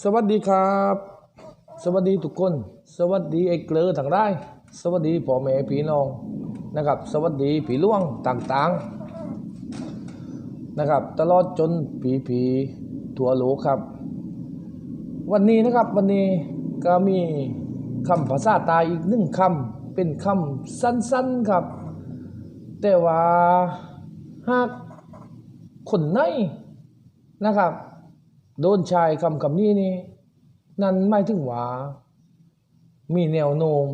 สวัสดีครับ สวัสดีทุกคน สวัสดีไอ้เกลือทั้งได้สวัสดีพ่อแม่พี่น้องนะครับ สวัสดีผีล่วงต่างๆนะครับ ตลอดจนผีผีๆทั่วโลกครับ วันนี้นะครับวันนี้ก็มีคำภาษาตายอีกหนึ่งคำเป็นคำสั้นๆครับ แต่ว่าหากคนไหนนะครับ โดนชายคำคำนี้นี่นั่นไม่ถึงว่า มีแนวโน้ม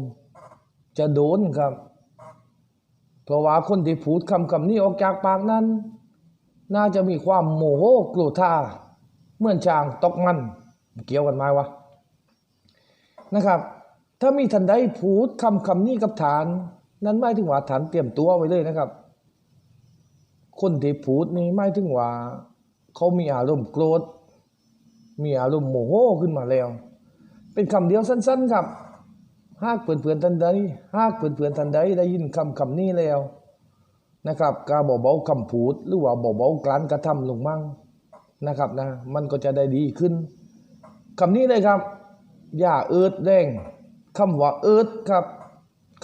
จะโดนครับ เพราะว่าคนที่พูดคำคำนี้ออกจากปากนั้น น่าจะมีความโมโหโกรธาเหมื่อนช้างตกมัน เกี่ยวกันไหมวะนะครับ ถ้ามีทันใดพูดคำคำนี้กับฐาน นั้นไม่ถึงว่าฐานเตรียมตัวไว้เลยนะครับ คนที่พูดนี่ไม่ถึงว่า เขามีอารมณ์โกรธ มีอารมณ์โมโหขึ้นมาแล้ว เป็นคำเดียวสั้น ๆ ครับ หากเพื่อนๆทันใดหากเพื่อนๆทันใดได้ยินคำคำนี้แล้วนะครับกาเบาๆคำพูดหรือว่าเบาๆการกระทำลงมั่งนะครับนะ มันก็จะได้ดีขึ้นคำนี้เลยครับ อย่าเอิดแรงคำว่าเอิดครับ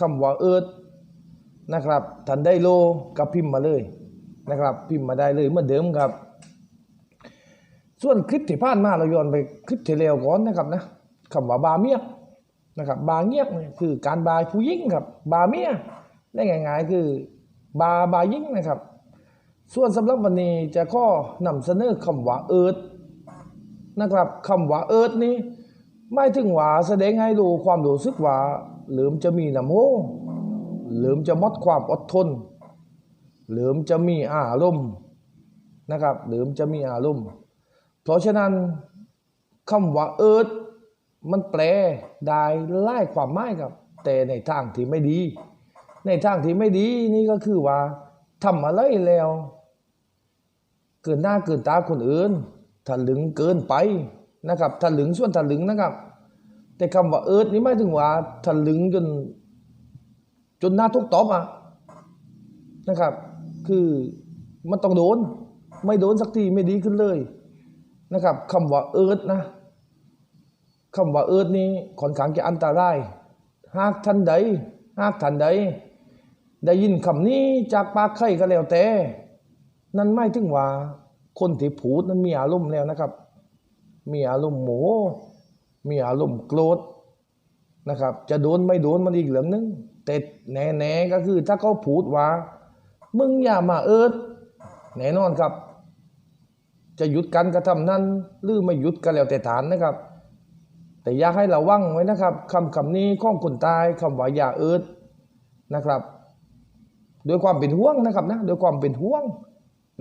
คำว่าเอิดนะครับทันได้โลกับพิมพ์มาเลยนะครับ พิมพ์มาได้เลยเหมือนเดิมครับ ส่วนคลิปที่ผ่านมาเราย้อนไปคลิปที่แล้วก่อนนะครับนะคำว่าบาเมียนะครับบาเงียบคือการบาผู้หญิงครับบาเมียได้ง่ายๆคือบาบาหญิงนะครับ ส่วนสำหรับวันนี้จะข้อนำเสนอคำว่าเอิร์ดนะครับคำว่าเอิร์ดนี้ไม่ถึงว่าแสดงให้ดูความรู้สึกว่าหลืมจะมีน้ำโหหลืมจะมดความอดทนหลืมจะมีอารมณ์นะครับหลืมจะมีอารมณ์ เพราะฉะนั้นคำว่าเอิร์ดมันแปลได้ไล่ความหมายครับ แต่ในทางที่ไม่ดี ในทางที่ไม่ดีนี่ก็คือว่าทำอะไรแล้ว เกินหน้าเกินตาคนอื่นถลึงเกินไปนะครับถลึงส่วนถลึงนะครับ แต่คำว่าเอิร์ดนี่ไม่ถึงว่าถลึงจนจนหน้าทุกตอบอะนะครับ คือมันต้องโดน ไม่โดนสักทีไม่ดีขึ้นเลย นะครับคำว่าเอิร์ดนะคำว่าเอิร์ดนี้ค่อนข้างจะอันตรายหากท่านใดหากท่านใดได้ยินคำนี้จากปากใครก็แล้วแต่ นั่นไม่ถึงว่าคนที่พูดนั้นมีอารมณ์แล้วนะครับ มีอารมณ์โมโหมีอารมณ์โกรธนะครับ จะโดนไม่โดนมันอีกเรื่องนึงแต่แน่ๆก็คือถ้าเขาพูดว่า มึงอย่ามาเอิร์ดแน่นอนครับ จะหยุดการกระทำนั้นหรือไม่หยุดก็แล้วแต่ฐานนะครับ แต่อยากให้ระวังไว้นะครับคำคำนี้ข้องคนตายคำว่าอย่าเอิดนะครับด้วยความเป็นห่วงนะครับนะด้วยความเป็นห่วง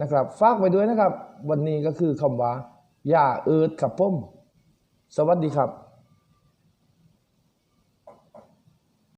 นะครับฝากไว้ด้วยนะครับ วันนี้ก็คือคำว่าอย่าเอิดครับผมสวัสดีครับ